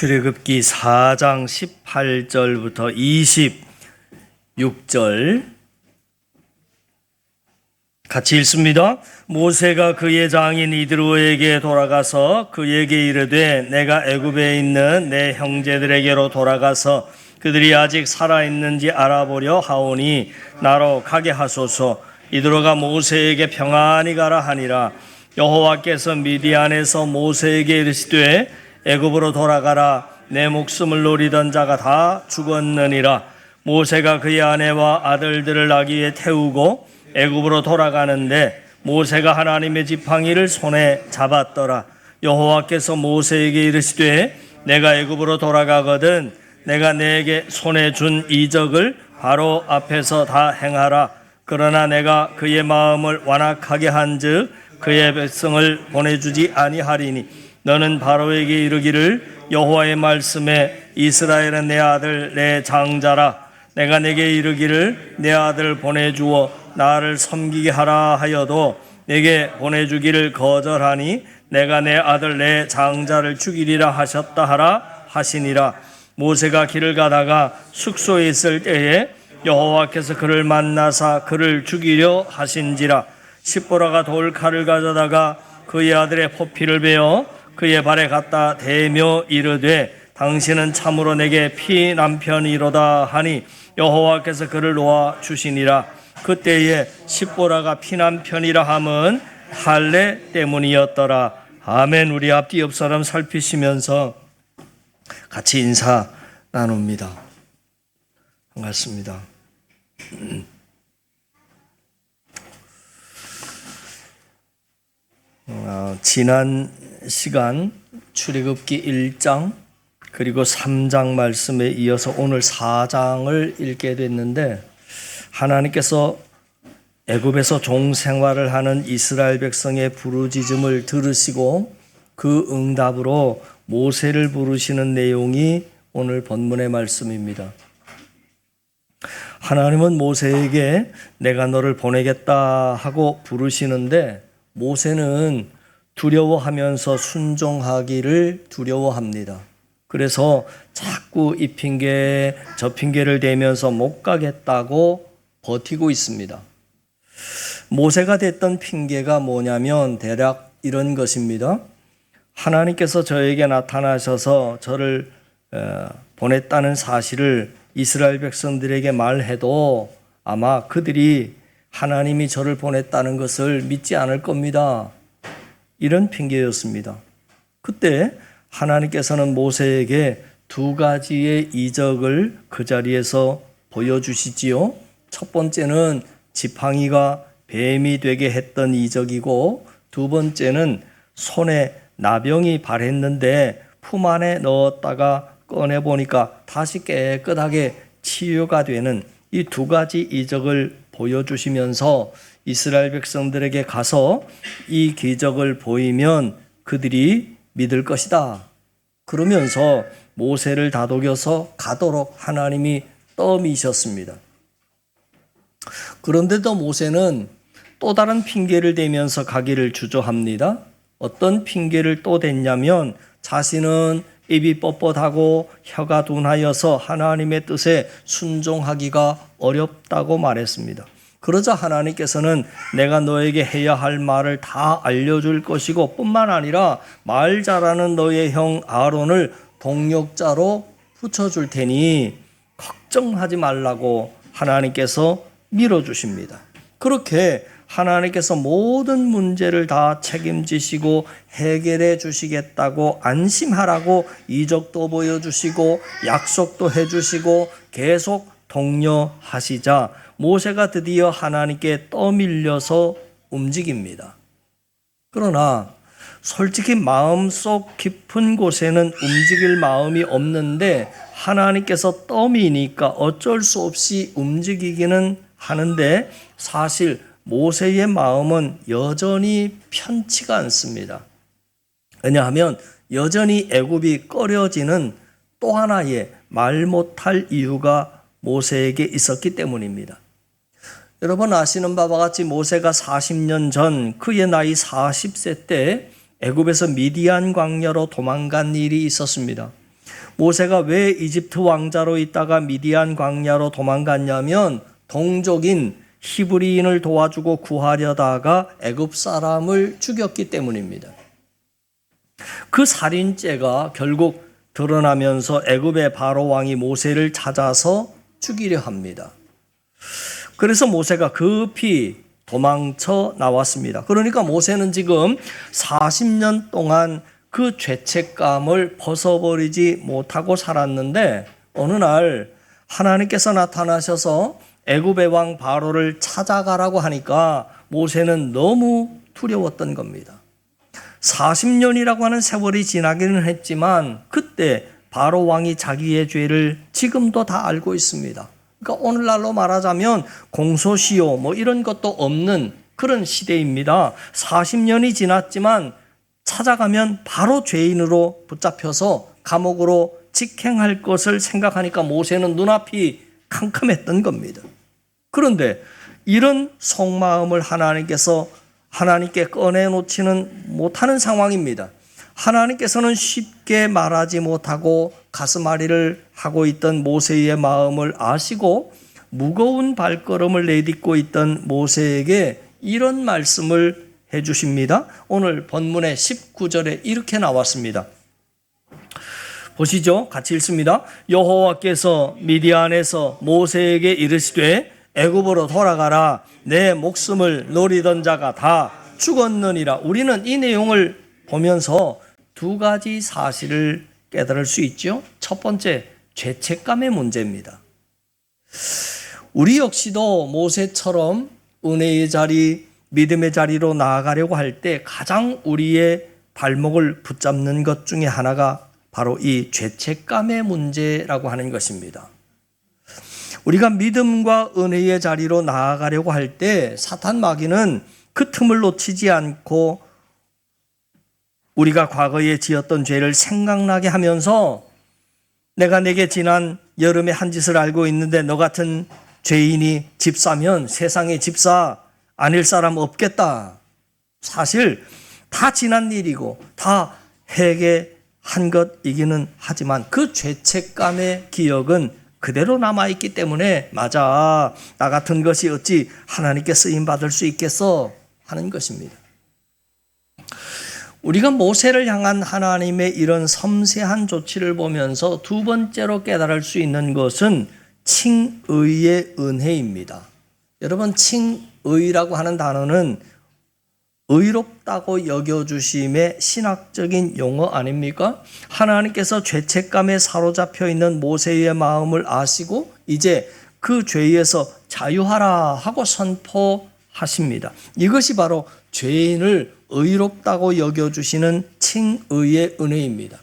출애굽기 4장 18절부터 26절 같이 읽습니다. 모세가 그의 장인 이드로에게 돌아가서 그에게 이르되 내가 애굽에 있는 내 형제들에게로 돌아가서 그들이 아직 살아 있는지 알아보려 하오니 나로 가게 하소서. 이드로가 모세에게 평안히 가라 하니라. 여호와께서 미디안에서 모세에게 이르시되 애굽으로 돌아가라 내 목숨을 노리던 자가 다 죽었느니라. 모세가 그의 아내와 아들들을 나귀에 태우고 애굽으로 돌아가는데 모세가 하나님의 지팡이를 손에 잡았더라. 여호와께서 모세에게 이르시되 내가 애굽으로 돌아가거든 내가 내게 손에 준 이적을 바로 앞에서 다 행하라. 그러나 내가 그의 마음을 완악하게 한즉 그의 백성을 보내주지 아니하리니 너는 바로에게 이르기를 여호와의 말씀에 이스라엘은 내 아들 내 장자라. 내가 내게 이르기를 내 아들 보내주어 나를 섬기게 하라 하여도 내게 보내주기를 거절하니 내가 내 아들 내 장자를 죽이리라 하셨다 하라 하시니라. 모세가 길을 가다가 숙소에 있을 때에 여호와께서 그를 만나사 그를 죽이려 하신지라. 십보라가 돌 칼을 가져다가 그의 아들의 포피를 베어 그의 발에 갖다 대며 이르되 당신은 참으로 내게 피 남편이로다 하니 여호와께서 그를 놓아 주시니라. 그때에 십보라가 피 남편이라 함은 할례 때문이었더라. 아멘. 우리 앞뒤 옆 사람 살피시면서 같이 인사 나눕니다. 반갑습니다. 어, 지난 시간 출애굽기 1장 그리고 3장 말씀에 이어서 오늘 4장을 읽게 됐는데 하나님께서 애굽에서 종 생활을 하는 이스라엘 백성의 부르짖음을 들으시고 그 응답으로 모세를 부르시는 내용이 오늘 본문의 말씀입니다. 하나님은 모세에게 내가 너를 보내겠다 하고 부르시는데 모세는 두려워하면서 순종하기를 두려워합니다. 그래서 자꾸 이 핑계 저 핑계를 대면서 못 가겠다고 버티고 있습니다. 모세가 됐던 핑계가 뭐냐면 대략 이런 것입니다. 하나님께서 저에게 나타나셔서 저를 보냈다는 사실을 이스라엘 백성들에게 말해도 아마 그들이 하나님이 저를 보냈다는 것을 믿지 않을 겁니다. 이런 핑계였습니다. 그때 하나님께서는 모세에게 두 가지의 이적을 그 자리에서 보여주시지요. 첫 번째는 지팡이가 뱀이 되게 했던 이적이고 두 번째는 손에 나병이 발했는데 품 안에 넣었다가 꺼내 보니까 다시 깨끗하게 치유가 되는 이 두 가지 이적을 보여주시면서 이스라엘 백성들에게 가서 이 기적을 보이면 그들이 믿을 것이다. 그러면서 모세를 다독여서 가도록 하나님이 떠미셨습니다. 그런데도 모세는 또 다른 핑계를 대면서 가기를 주저합니다. 어떤 핑계를 또 댔냐면 자신은 입이 뻣뻣하고 혀가 둔하여서 하나님의 뜻에 순종하기가 어렵다고 말했습니다. 그러자 하나님께서는 내가 너에게 해야 할 말을 다 알려줄 것이고 뿐만 아니라 말 잘하는 너의 형 아론을 동력자로 붙여줄 테니 걱정하지 말라고 하나님께서 밀어주십니다. 그렇게 하나님께서 모든 문제를 다 책임지시고 해결해 주시겠다고 안심하라고 이적도 보여주시고 약속도 해주시고 계속 독려하시자 모세가 드디어 하나님께 떠밀려서 움직입니다. 그러나 솔직히 마음속 깊은 곳에는 움직일 마음이 없는데 하나님께서 떠미니까 어쩔 수 없이 움직이기는 하는데 사실 모세의 마음은 여전히 편치가 않습니다. 왜냐하면 여전히 애굽이 꺼려지는 또 하나의 말 못할 이유가 모세에게 있었기 때문입니다. 여러분 아시는 바와 같이 모세가 40년 전 그의 나이 40세 때 애굽에서 미디안 광야로 도망간 일이 있었습니다. 모세가 왜 이집트 왕자로 있다가 미디안 광야로 도망갔냐면 동족인 히브리인을 도와주고 구하려다가 애굽 사람을 죽였기 때문입니다. 그 살인죄가 결국 드러나면서 애굽의 바로 왕이 모세를 찾아서 죽이려 합니다. 그래서 모세가 급히 도망쳐 나왔습니다. 그러니까 모세는 지금 40년 동안 그 죄책감을 벗어버리지 못하고 살았는데 어느 날 하나님께서 나타나셔서 애굽의 왕 바로를 찾아가라고 하니까 모세는 너무 두려웠던 겁니다. 40년이라고 하는 세월이 지나기는 했지만 그때 바로 왕이 자기의 죄를 지금도 다 알고 있습니다. 그러니까 오늘날로 말하자면 공소시효 뭐 이런 것도 없는 그런 시대입니다. 40년이 지났지만 찾아가면 바로 죄인으로 붙잡혀서 감옥으로 직행할 것을 생각하니까 모세는 눈앞이 캄캄했던 겁니다. 그런데 이런 속마음을 하나님께서 하나님께 꺼내놓지는 못하는 상황입니다. 하나님께서는 쉽게 말하지 못하고 가슴앓이를 하고 있던 모세의 마음을 아시고 무거운 발걸음을 내딛고 있던 모세에게 이런 말씀을 해 주십니다. 오늘 본문의 19절에 이렇게 나왔습니다. 보시죠. 같이 읽습니다. 여호와께서 미디안에서 모세에게 이르시되 애굽으로 돌아가라 내 목숨을 노리던 자가 다 죽었느니라. 우리는 이 내용을 보면서 두 가지 사실을 깨달을 수 있죠. 첫 번째, 죄책감의 문제입니다. 우리 역시도 모세처럼 은혜의 자리, 믿음의 자리로 나아가려고 할 때 가장 우리의 발목을 붙잡는 것 중에 하나가 바로 이 죄책감의 문제라고 하는 것입니다. 우리가 믿음과 은혜의 자리로 나아가려고 할 때 사탄 마귀는 그 틈을 놓치지 않고 우리가 과거에 지었던 죄를 생각나게 하면서 내가 내게 지난 여름에 한 짓을 알고 있는데 너 같은 죄인이 집사면 세상에 집사 아닐 사람 없겠다. 사실 다 지난 일이고 다 회개한 것이기는 하지만 그 죄책감의 기억은 그대로 남아있기 때문에 맞아 나 같은 것이 어찌 하나님께 쓰임 받을 수 있겠어 하는 것입니다. 우리가 모세를 향한 하나님의 이런 섬세한 조치를 보면서 두 번째로 깨달을 수 있는 것은 칭의의 은혜입니다. 여러분 칭의라고 하는 단어는 의롭다고 여겨주심의 신학적인 용어 아닙니까? 하나님께서 죄책감에 사로잡혀 있는 모세의 마음을 아시고 이제 그 죄에서 자유하라 하고 선포하십니다. 이것이 바로 죄인을 의롭다고 여겨주시는 칭의의 은혜입니다.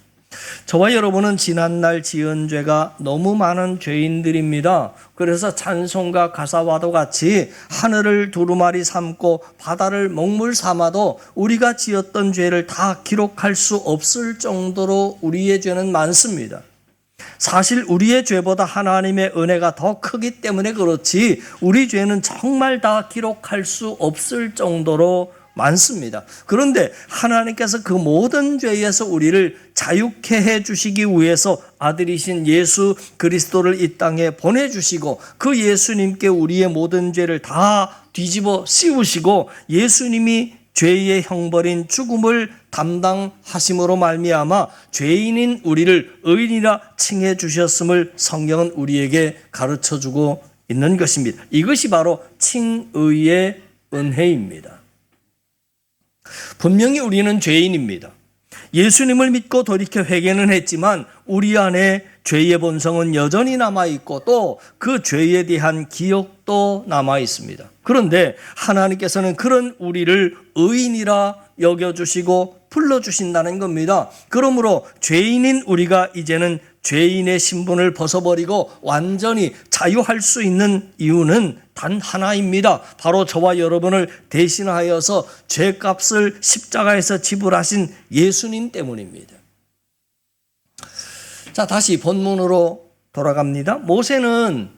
저와 여러분은 지난날 지은 죄가 너무 많은 죄인들입니다. 그래서 찬송가 가사와도 같이 하늘을 두루마리 삼고 바다를 먹물 삼아도 우리가 지었던 죄를 다 기록할 수 없을 정도로 우리의 죄는 많습니다. 사실 우리의 죄보다 하나님의 은혜가 더 크기 때문에 그렇지 우리 죄는 정말 다 기록할 수 없을 정도로 많습니다. 그런데 하나님께서 그 모든 죄에서 우리를 자유케 해 주시기 위해서 아들이신 예수 그리스도를 이 땅에 보내 주시고 그 예수님께 우리의 모든 죄를 다 뒤집어 씌우시고 예수님이 죄의 형벌인 죽음을 담당하심으로 말미암아 죄인인 우리를 의인이라 칭해 주셨음을 성경은 우리에게 가르쳐 주고 있는 것입니다. 이것이 바로 칭의의 은혜입니다. 분명히 우리는 죄인입니다. 예수님을 믿고 돌이켜 회개는 했지만 우리 안에 죄의 본성은 여전히 남아 있고 또 그 죄에 대한 기억도 남아 있습니다. 그런데 하나님께서는 그런 우리를 의인이라 여겨 주시고 불러 주신다는 겁니다. 그러므로 죄인인 우리가 이제는 죄인의 신분을 벗어버리고 완전히 자유할 수 있는 이유는 단 하나입니다. 바로 저와 여러분을 대신하여서 죄값을 십자가에서 지불하신 예수님 때문입니다. 자, 다시 본문으로 돌아갑니다. 모세는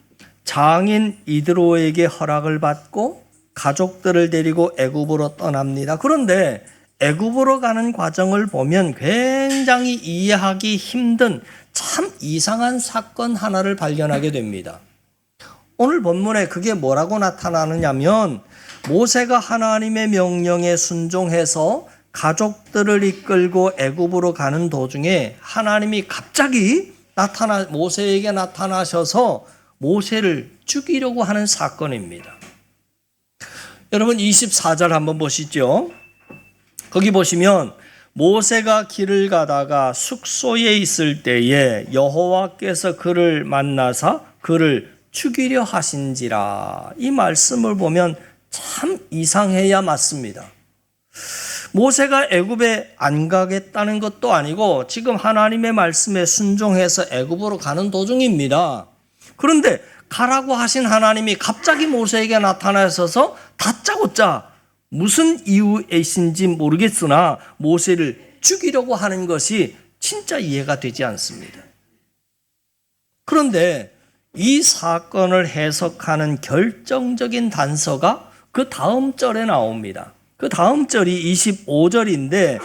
장인 이드로에게 허락을 받고 가족들을 데리고 애굽으로 떠납니다. 그런데 애굽으로 가는 과정을 보면 굉장히 이해하기 힘든 참 이상한 사건 하나를 발견하게 됩니다. 오늘 본문에 그게 뭐라고 나타나느냐면 모세가 하나님의 명령에 순종해서 가족들을 이끌고 애굽으로 가는 도중에 하나님이 갑자기 나타나 모세에게 나타나셔서 모세를 죽이려고 하는 사건입니다. 여러분 24절 한번 보시죠. 거기 보시면 모세가 길을 가다가 숙소에 있을 때에 여호와께서 그를 만나사 그를 죽이려 하신지라 이 말씀을 보면 참 이상해야 맞습니다. 모세가 애굽에 안 가겠다는 것도 아니고 지금 하나님의 말씀에 순종해서 애굽으로 가는 도중입니다. 그런데 가라고 하신 하나님이 갑자기 모세에게 나타나셔서 다짜고짜 무슨 이유이신지 모르겠으나 모세를 죽이려고 하는 것이 진짜 이해가 되지 않습니다. 그런데 이 사건을 해석하는 결정적인 단서가 그 다음 절에 나옵니다. 그 다음 절이 25절인데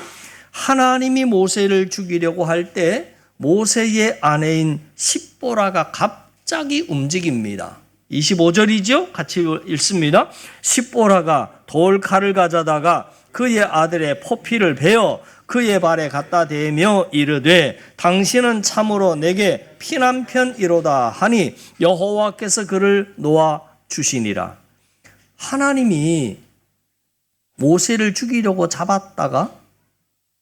하나님이 모세를 죽이려고 할 때 모세의 아내인 십보라가 갑자기 움직입니다. 25절이죠? 같이 읽습니다. 십보라가 돌 칼을 가져다가 그의 아들의 포피를 베어 그의 발에 갖다 대며 이르되 당신은 참으로 내게 피난편이로다 하니 여호와께서 그를 놓아 주시니라. 하나님이 모세를 죽이려고 잡았다가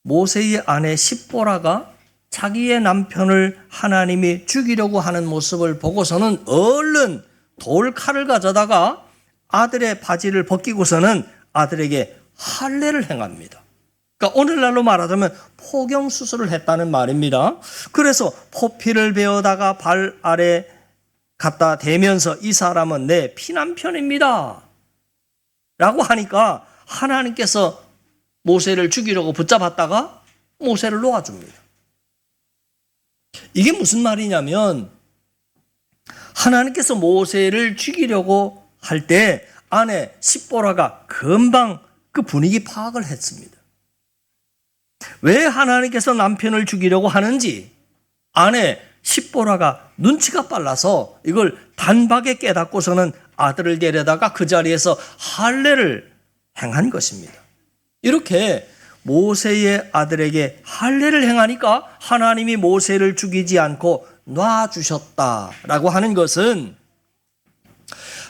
모세의 아내 십보라가 자기의 남편을 하나님이 죽이려고 하는 모습을 보고서는 얼른 돌칼을 가져다가 아들의 바지를 벗기고서는 아들에게 할례를 행합니다. 그러니까 오늘날로 말하자면 포경 수술을 했다는 말입니다. 그래서 포피를 베어다가 발 아래 갖다 대면서 이 사람은 내 피난편입니다. 라고 하니까 하나님께서 모세를 죽이려고 붙잡았다가 모세를 놓아줍니다. 이게 무슨 말이냐면 하나님께서 모세를 죽이려고 할때 아내 십보라가 금방 그 분위기 파악을 했습니다. 왜 하나님께서 남편을 죽이려고 하는지 아내 십보라가 눈치가 빨라서 이걸 단박에 깨닫고서는 아들을 데려다가 그 자리에서 할례를 행한 것입니다. 이렇게 모세의 아들에게 할례를 행하니까 하나님이 모세를 죽이지 않고 놔주셨다라고 하는 것은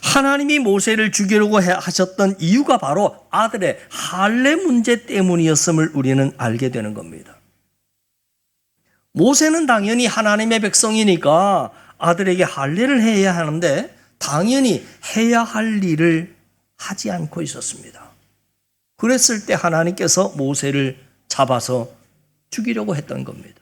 하나님이 모세를 죽이려고 하셨던 이유가 바로 아들의 할례 문제 때문이었음을 우리는 알게 되는 겁니다. 모세는 당연히 하나님의 백성이니까 아들에게 할례를 해야 하는데 당연히 해야 할 일을 하지 않고 있었습니다. 그랬을 때 하나님께서 모세를 잡아서 죽이려고 했던 겁니다.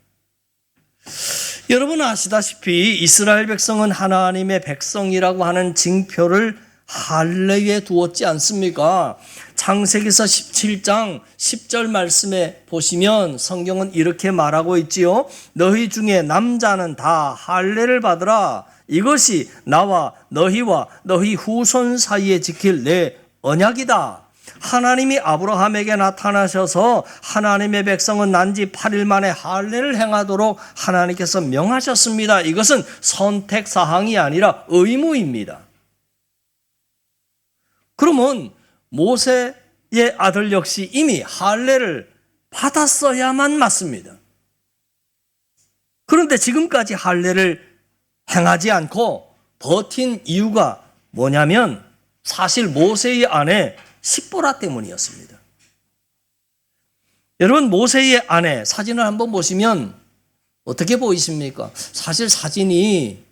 여러분 아시다시피 이스라엘 백성은 하나님의 백성이라고 하는 징표를 할례에 두었지 않습니까? 창세기서 17장 10절 말씀에 보시면 성경은 이렇게 말하고 있지요. 너희 중에 남자는 다 할례를 받으라. 이것이 나와 너희와 너희 후손 사이에 지킬 내 언약이다. 하나님이 아브라함에게 나타나셔서 하나님의 백성은 난지 8일 만에 할례를 행하도록 하나님께서 명하셨습니다. 이것은 선택 사항이 아니라 의무입니다. 그러면 모세의 아들 역시 이미 할례를 받았어야만 맞습니다. 그런데 지금까지 할례를 행하지 않고 버틴 이유가 뭐냐면 사실 모세의 아내 십보라 때문이었습니다. 여러분 모세의 아내 사진을 한번 보시면 어떻게 보이십니까? 사실 사진이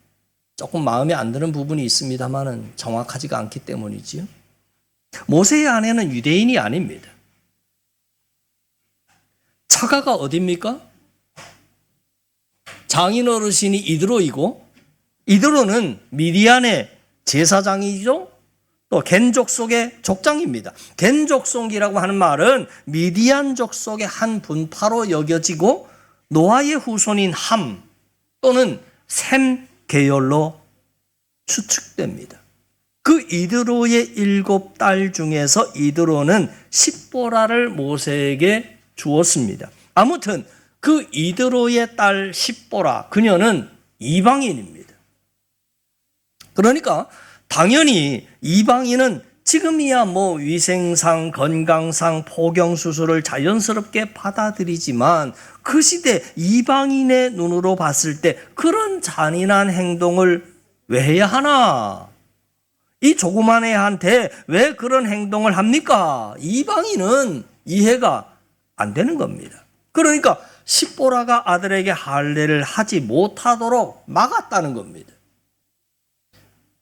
조금 마음에 안 드는 부분이 있습니다만은 정확하지가 않기 때문이지요. 모세의 아내는 유대인이 아닙니다. 처가가 어딥니까? 장인 어르신이 이드로이고 이드로는 미디안의 제사장이죠. 또 겐족 속의 족장입니다. 겐족 속이라고 하는 말은 미디안족 속의 한 분파로 여겨지고 노아의 후손인 함 또는 셈 계열로 추측됩니다. 그 이드로의 일곱 딸 중에서 이드로는 십보라를 모세에게 주었습니다. 아무튼 그 이드로의 딸 십보라 그녀는 이방인입니다. 그러니까 당연히 이방인은 지금이야 뭐 위생상, 건강상, 포경 수술을 자연스럽게 받아들이지만 그 시대 이방인의 눈으로 봤을 때 그런 잔인한 행동을 왜 해야 하나? 이 조그만 애한테 왜 그런 행동을 합니까? 이방인은 이해가 안 되는 겁니다. 그러니까 십보라가 아들에게 할례를 하지 못하도록 막았다는 겁니다.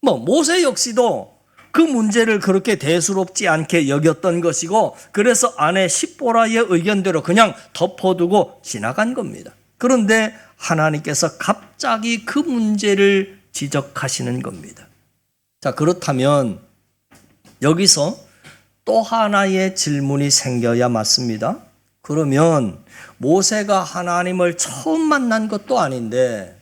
뭐 모세 역시도 그 문제를 그렇게 대수롭지 않게 여겼던 것이고 그래서 아내 십보라의 의견대로 그냥 덮어두고 지나간 겁니다. 그런데 하나님께서 갑자기 그 문제를 지적하시는 겁니다. 자, 그렇다면 여기서 또 하나의 질문이 생겨야 맞습니다. 그러면 모세가 하나님을 처음 만난 것도 아닌데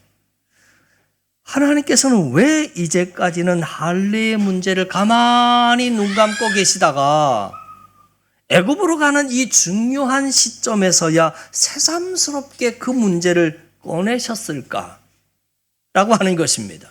하나님께서는 왜 이제까지는 할례의 문제를 가만히 눈 감고 계시다가 애굽으로 가는 이 중요한 시점에서야 새삼스럽게 그 문제를 꺼내셨을까? 라고 하는 것입니다.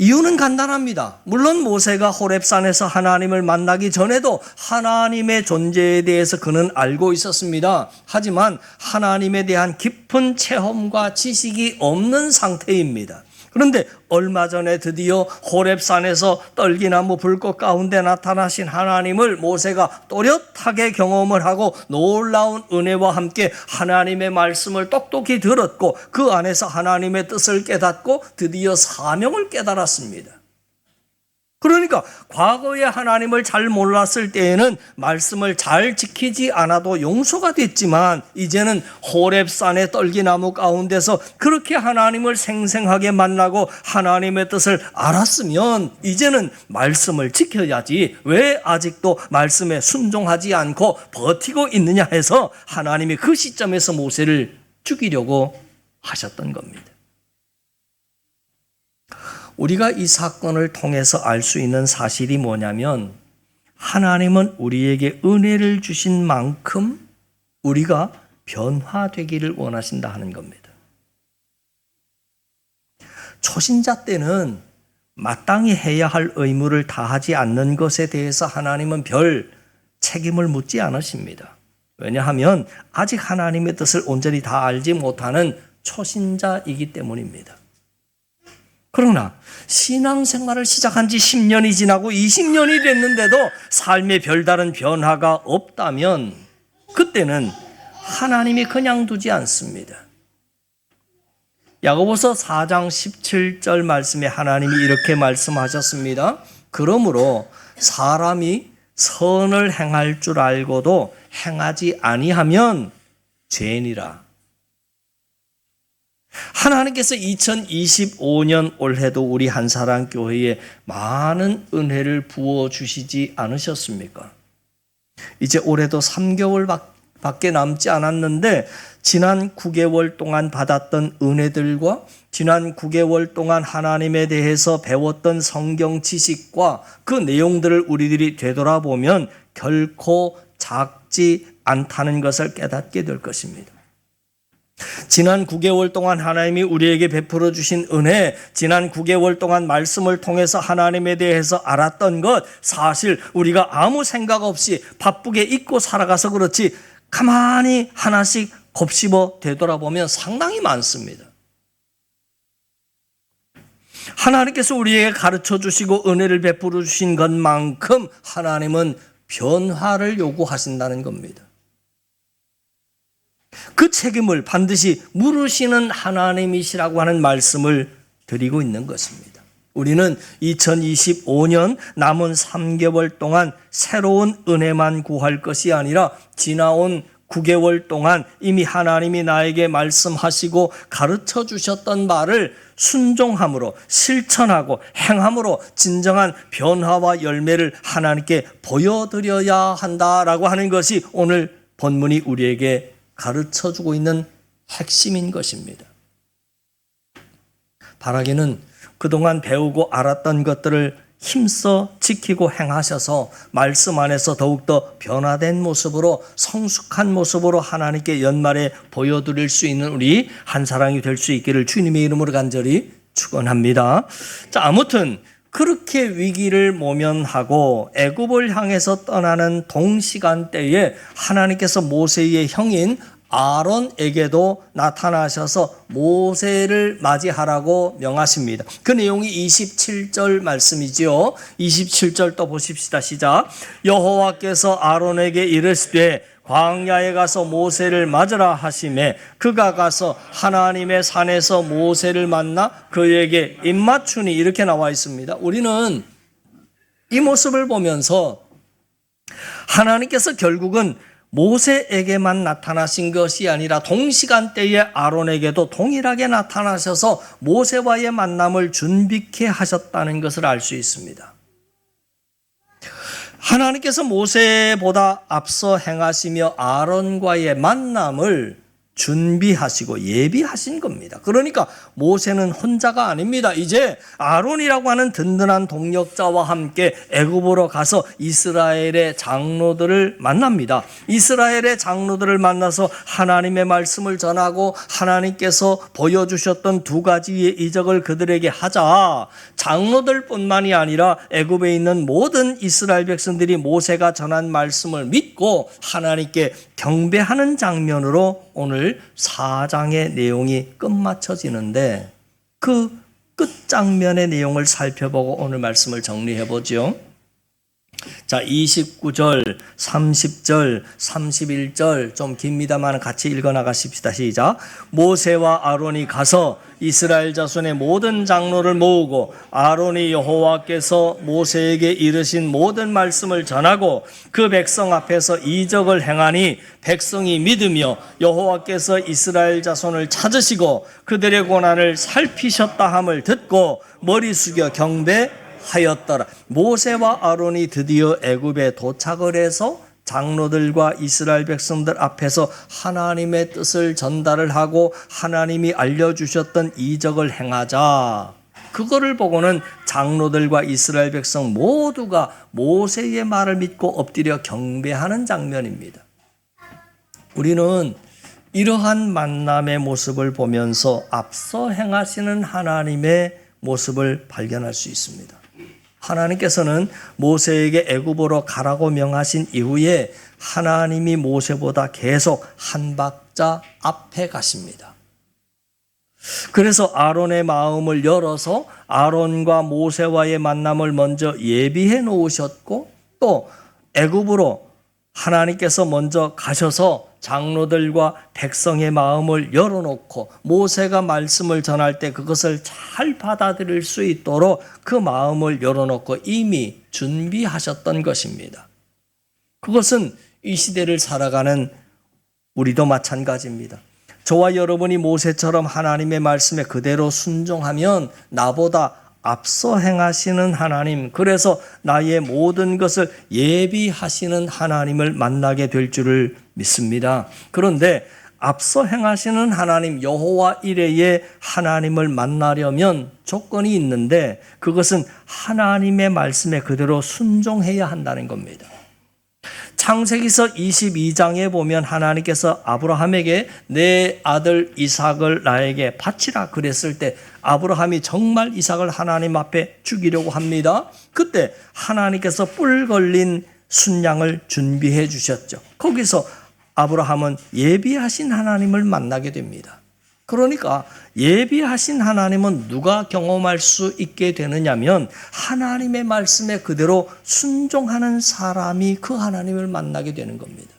이유는 간단합니다. 물론 모세가 호렙산에서 하나님을 만나기 전에도 하나님의 존재에 대해서 그는 알고 있었습니다. 하지만 하나님에 대한 깊은 체험과 지식이 없는 상태입니다. 그런데 얼마 전에 드디어 호렙산에서 떨기나무 불꽃 가운데 나타나신 하나님을 모세가 또렷하게 경험을 하고 놀라운 은혜와 함께 하나님의 말씀을 똑똑히 들었고 그 안에서 하나님의 뜻을 깨닫고 드디어 사명을 깨달았습니다. 그러니까 과거에 하나님을 잘 몰랐을 때에는 말씀을 잘 지키지 않아도 용서가 됐지만 이제는 호렙산의 떨기나무 가운데서 그렇게 하나님을 생생하게 만나고 하나님의 뜻을 알았으면 이제는 말씀을 지켜야지 왜 아직도 말씀에 순종하지 않고 버티고 있느냐 해서 하나님이 그 시점에서 모세를 죽이려고 하셨던 겁니다. 우리가 이 사건을 통해서 알 수 있는 사실이 뭐냐면 하나님은 우리에게 은혜를 주신 만큼 우리가 변화되기를 원하신다 하는 겁니다. 초신자 때는 마땅히 해야 할 의무를 다하지 않는 것에 대해서 하나님은 별 책임을 묻지 않으십니다. 왜냐하면 아직 하나님의 뜻을 온전히 다 알지 못하는 초신자이기 때문입니다. 그러나 신앙생활을 시작한 지 10년이 지나고 20년이 됐는데도 삶에 별다른 변화가 없다면 그때는 하나님이 그냥 두지 않습니다. 야고보서 4장 17절 말씀에 하나님이 이렇게 말씀하셨습니다. 그러므로 사람이 선을 행할 줄 알고도 행하지 아니하면 죄니라. 하나님께서 2025년 올해도 우리 한사랑 교회에 많은 은혜를 부어 주시지 않으셨습니까? 이제 올해도 3개월 밖에 남지 않았는데 지난 9개월 동안 받았던 은혜들과 지난 9개월 동안 하나님에 대해서 배웠던 성경 지식과 그 내용들을 우리들이 되돌아보면 결코 작지 않다는 것을 깨닫게 될 것입니다. 지난 9개월 동안 하나님이 우리에게 베풀어 주신 은혜, 지난 9개월 동안 말씀을 통해서 하나님에 대해서 알았던 것, 사실 우리가 아무 생각 없이 바쁘게 잊고 살아가서 그렇지 가만히 하나씩 곱씹어 되돌아보면 상당히 많습니다. 하나님께서 우리에게 가르쳐 주시고 은혜를 베풀어 주신 것만큼 하나님은 변화를 요구하신다는 겁니다. 그 책임을 반드시 물으시는 하나님이시라고 하는 말씀을 드리고 있는 것입니다. 우리는 2025년 남은 3개월 동안 새로운 은혜만 구할 것이 아니라 지나온 9개월 동안 이미 하나님이 나에게 말씀하시고 가르쳐 주셨던 말을 순종함으로 실천하고 행함으로 진정한 변화와 열매를 하나님께 보여드려야 한다라고 하는 것이 오늘 본문이 우리에게 가르쳐 주고 있는 핵심인 것입니다. 바라기는 그동안 배우고 알았던 것들을 힘써 지키고 행하셔서 말씀 안에서 더욱더 변화된 모습으로 성숙한 모습으로 하나님께 연말에 보여드릴 수 있는 우리 한 사랑이 될 수 있기를 주님의 이름으로 간절히 축원합니다. 자, 아무튼 그렇게 위기를 모면하고 애굽을 향해서 떠나는 동시간대에 하나님께서 모세의 형인 아론에게도 나타나셔서 모세를 맞이하라고 명하십니다. 그 내용이 27절 말씀이지요. 27절 또 보십시다. 시작. 여호와께서 아론에게 이르시되 광야에 가서 모세를 맞으라 하심에 그가 가서 하나님의 산에서 모세를 만나 그에게 입맞추니 이렇게 나와 있습니다. 우리는 이 모습을 보면서 하나님께서 결국은 모세에게만 나타나신 것이 아니라 동시간대에 아론에게도 동일하게 나타나셔서 모세와의 만남을 준비케 하셨다는 것을 알 수 있습니다. 하나님께서 모세보다 앞서 행하시며 아론과의 만남을 준비하시고 예비하신 겁니다. 그러니까 모세는 혼자가 아닙니다. 이제 아론이라고 하는 든든한 동력자와 함께 애굽으로 가서 이스라엘의 장로들을 만납니다. 이스라엘의 장로들을 만나서 하나님의 말씀을 전하고 하나님께서 보여주셨던 두 가지의 이적을 그들에게 하자. 장로들뿐만이 아니라 애굽에 있는 모든 이스라엘 백성들이 모세가 전한 말씀을 믿고 하나님께 경배하는 장면으로 오늘 4장의 내용이 끝마쳐지는데 그 끝장면의 내용을 살펴보고 오늘 말씀을 정리해 보죠. 자, 29절, 30절, 31절 좀 깁니다만 같이 읽어 나가십시다. 시작. 모세와 아론이 가서 이스라엘 자손의 모든 장로를 모으고 아론이 여호와께서 모세에게 이르신 모든 말씀을 전하고 그 백성 앞에서 이적을 행하니 백성이 믿으며 여호와께서 이스라엘 자손을 찾으시고 그들의 고난을 살피셨다 함을 듣고 머리 숙여 경배 하였더라. 모세와 아론이 드디어 애굽에 도착을 해서 장로들과 이스라엘 백성들 앞에서 하나님의 뜻을 전달을 하고 하나님이 알려주셨던 이적을 행하자. 그거를 보고는 장로들과 이스라엘 백성 모두가 모세의 말을 믿고 엎드려 경배하는 장면입니다. 우리는 이러한 만남의 모습을 보면서 앞서 행하시는 하나님의 모습을 발견할 수 있습니다. 하나님께서는 모세에게 애굽으로 가라고 명하신 이후에 하나님이 모세보다 계속 한 박자 앞에 가십니다. 그래서 아론의 마음을 열어서 아론과 모세와의 만남을 먼저 예비해 놓으셨고 또 애굽으로 하나님께서 먼저 가셔서 장로들과 백성의 마음을 열어놓고 모세가 말씀을 전할 때 그것을 잘 받아들일 수 있도록 그 마음을 열어놓고 이미 준비하셨던 것입니다. 그것은 이 시대를 살아가는 우리도 마찬가지입니다. 저와 여러분이 모세처럼 하나님의 말씀에 그대로 순종하면 나보다 앞서 행하시는 하나님, 그래서 나의 모든 것을 예비하시는 하나님을 만나게 될 줄을 믿습니다. 그런데 앞서 행하시는 하나님 여호와 이레의 하나님을 만나려면 조건이 있는데 그것은 하나님의 말씀에 그대로 순종해야 한다는 겁니다. 창세기서 22장에 보면 하나님께서 아브라함에게 내 아들 이삭을 나에게 바치라 그랬을 때 아브라함이 정말 이삭을 하나님 앞에 죽이려고 합니다. 그때 하나님께서 뿔 걸린 순양을 준비해 주셨죠. 거기서 아브라함은 예비하신 하나님을 만나게 됩니다. 그러니까 예비하신 하나님은 누가 경험할 수 있게 되느냐면 하나님의 말씀에 그대로 순종하는 사람이 그 하나님을 만나게 되는 겁니다.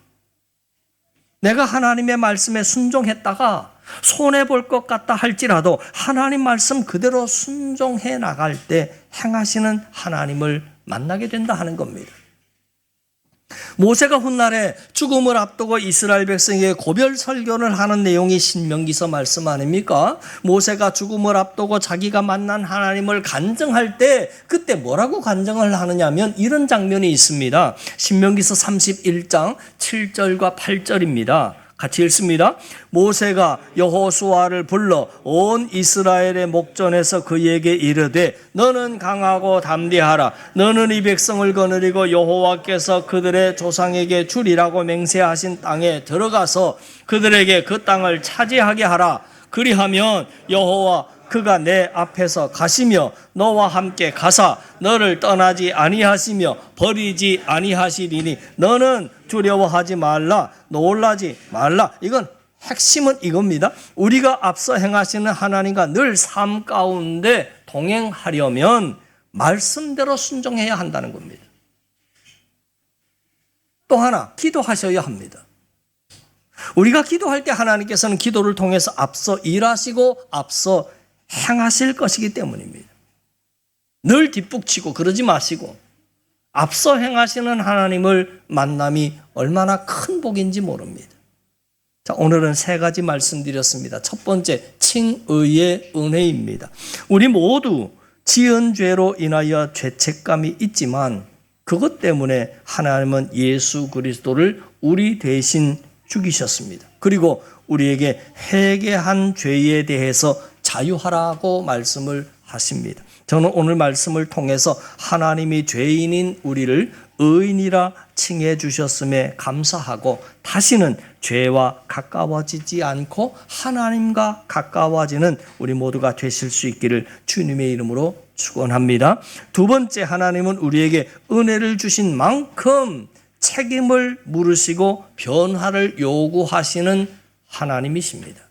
내가 하나님의 말씀에 순종했다가 손해 볼 것 같다 할지라도 하나님 말씀 그대로 순종해 나갈 때 행하시는 하나님을 만나게 된다 하는 겁니다. 모세가 훗날에 죽음을 앞두고 이스라엘 백성에게 고별 설교를 하는 내용이 신명기서 말씀 아닙니까? 모세가 죽음을 앞두고 자기가 만난 하나님을 간증할 때 그때 뭐라고 간증을 하느냐면 이런 장면이 있습니다. 신명기서 31장 7절과 8절입니다. 같이 읽습니다. 모세가 여호수아를 불러 온 이스라엘의 목전에서 그에게 이르되 너는 강하고 담대하라 너는 이 백성을 거느리고 여호와께서 그들의 조상에게 주리라고 맹세하신 땅에 들어가서 그들에게 그 땅을 차지하게 하라 그리하면 여호와 그가 내 앞에서 가시며 너와 함께 가사 너를 떠나지 아니하시며 버리지 아니하시리니 너는 두려워하지 말라 놀라지 말라 이건 핵심은 이겁니다. 우리가 앞서 행하시는 하나님과 늘 삶 가운데 동행하려면 말씀대로 순종해야 한다는 겁니다. 또 하나 기도하셔야 합니다. 우리가 기도할 때 하나님께서는 기도를 통해서 앞서 일하시고 앞서 행하실 것이기 때문입니다. 늘 뒷북치고 그러지 마시고 앞서 행하시는 하나님을 만남이 얼마나 큰 복인지 모릅니다. 자, 오늘은 세 가지 말씀드렸습니다. 첫 번째, 칭의의 은혜입니다. 우리 모두 지은 죄로 인하여 죄책감이 있지만 그것 때문에 하나님은 예수 그리스도를 우리 대신 죽이셨습니다. 그리고 우리에게 회개한 죄에 대해서 자유하라고 말씀을 하십니다. 저는 오늘 말씀을 통해서 하나님이 죄인인 우리를 의인이라 칭해 주셨음에 감사하고 다시는 죄와 가까워지지 않고 하나님과 가까워지는 우리 모두가 되실 수 있기를 주님의 이름으로 축원합니다. 두 번째 하나님은 우리에게 은혜를 주신 만큼 책임을 물으시고 변화를 요구하시는 하나님이십니다.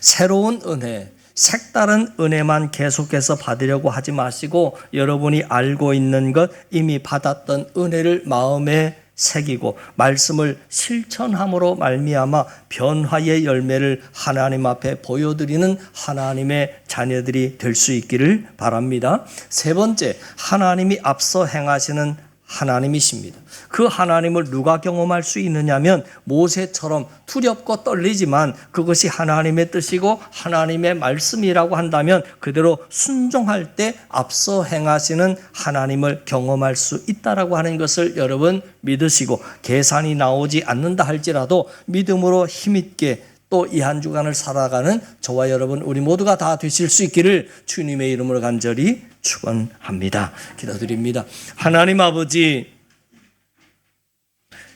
새로운 은혜, 색다른 은혜만 계속해서 받으려고 하지 마시고 여러분이 알고 있는 것 이미 받았던 은혜를 마음에 새기고 말씀을 실천함으로 말미암아 변화의 열매를 하나님 앞에 보여드리는 하나님의 자녀들이 될 수 있기를 바랍니다. 세 번째, 하나님이 앞서 행하시는 하나님이십니다. 그 하나님을 누가 경험할 수 있느냐면 모세처럼 두렵고 떨리지만 그것이 하나님의 뜻이고 하나님의 말씀이라고 한다면 그대로 순종할 때 앞서 행하시는 하나님을 경험할 수 있다라고 하는 것을 여러분 믿으시고 계산이 나오지 않는다 할지라도 믿음으로 힘있게 또 이 한 주간을 살아가는 저와 여러분 우리 모두가 다 되실 수 있기를 주님의 이름으로 간절히 축원합니다. 기도드립니다. 하나님 아버지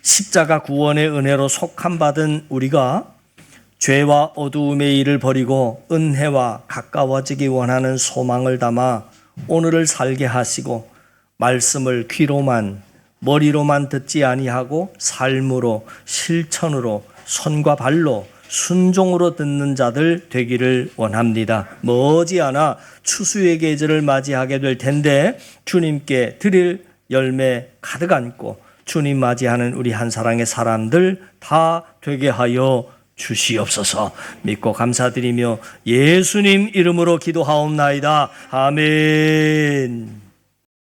십자가 구원의 은혜로 속함 받은 우리가 죄와 어두움의 일을 버리고 은혜와 가까워지기 원하는 소망을 담아 오늘을 살게 하시고 말씀을 귀로만 머리로만 듣지 아니하고 삶으로 실천으로 손과 발로 순종으로 듣는 자들 되기를 원합니다. 머지않아 추수의 계절을 맞이하게 될 텐데 주님께 드릴 열매 가득 안고 주님 맞이하는 우리 한 사랑의 사람들 다 되게 하여 주시옵소서 믿고 감사드리며 예수님 이름으로 기도하옵나이다. 아멘.